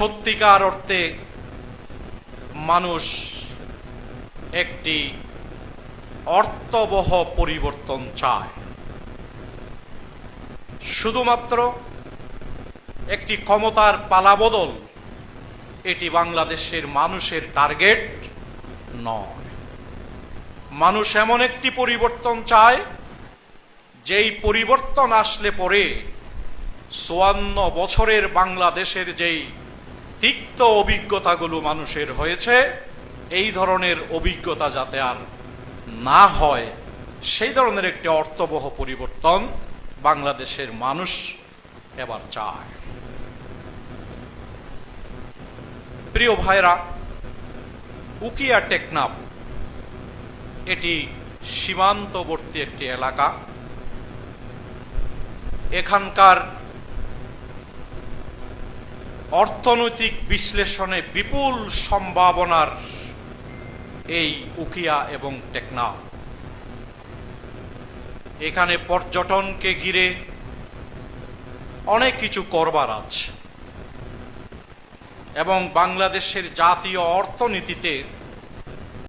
সত্যিকার অর্থে মানুষ একটি অর্থবহ পরিবর্তন চায়। শুধুমাত্র একটি ক্ষমতার পালাবদল এটি বাংলাদেশের মানুষের টার্গেট নয়। মানুষ এমন একটি পরিবর্তন চায়, যেই পরিবর্তন আসলে পরে চুয়ান্ন বছরের বাংলাদেশের যেই তিক্ত অভিজ্ঞতাগুলো মানুষের হয়েছে, এই ধরনের অভিজ্ঞতা যাতে আর না হয়, সেই ধরনের একটি অর্থবহ পরিবর্তন বাংলাদেশের মানুষ এবার চায়। প্রিয় ভাইরা, উকিয়া টেকনাফ, এটি সীমান্তবর্তী একটি এলাকা। এখানকার অর্থনৈতিক বিশ্লেষণে বিপুল সম্ভাবনার এই উকিয়া এবং টেকনা। এখানে পর্যটনকে ঘিরে অনেক কিছু করবার আছে। এবং বাংলাদেশের জাতীয় অর্থনীতিতে